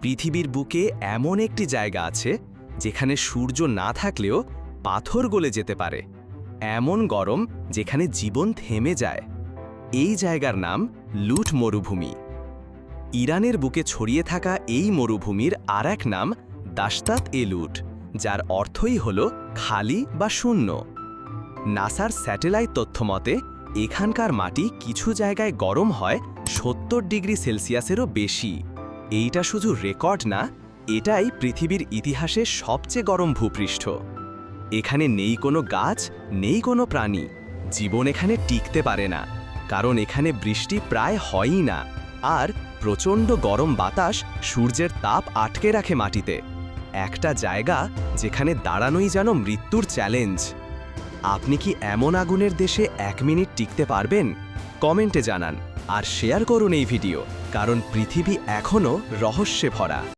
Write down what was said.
পৃথিবীর বুকে এমন একটি জায়গা আছে যেখানে সূর্য না থাকলেও পাথর গলে যেতে পারে। এমন গরম যেখানে জীবন থেমে যায়। এই জায়গার নাম লুট মরুভূমি। ইরানের বুকে ছড়িয়ে থাকা এই মরুভূমির আর এক নাম দাস্তাত এ লুট, যার অর্থই হল খালি বা শূন্য। নাসার স্যাটেলাইট তথ্যমতে এখানকার মাটি কিছু জায়গায় গরম হয় সত্তর ডিগ্রি সেলসিয়াসেরও বেশি। এইটা শুধু রেকর্ড না, এটাই পৃথিবীর ইতিহাসে সবচেয়ে গরম ভূপৃষ্ঠ। এখানে নেই কোনো গাছ, নেই কোনো প্রাণী। জীবন এখানে টিকতে পারে না, কারণ এখানে বৃষ্টি প্রায় হয়ই না। আর প্রচণ্ড গরম বাতাস সূর্যের তাপ আটকে রাখে মাটিতে। একটা জায়গা যেখানে দাঁড়ানোই যেন মৃত্যুর চ্যালেঞ্জ। আপনি কি এমন আগুনের দেশে এক মিনিট টিকতে পারবেন? কমেন্টে জানান। আর শেয়ার করুন এই ভিডিও কারণ পৃথিবী এখনও রহস্যে ভরা।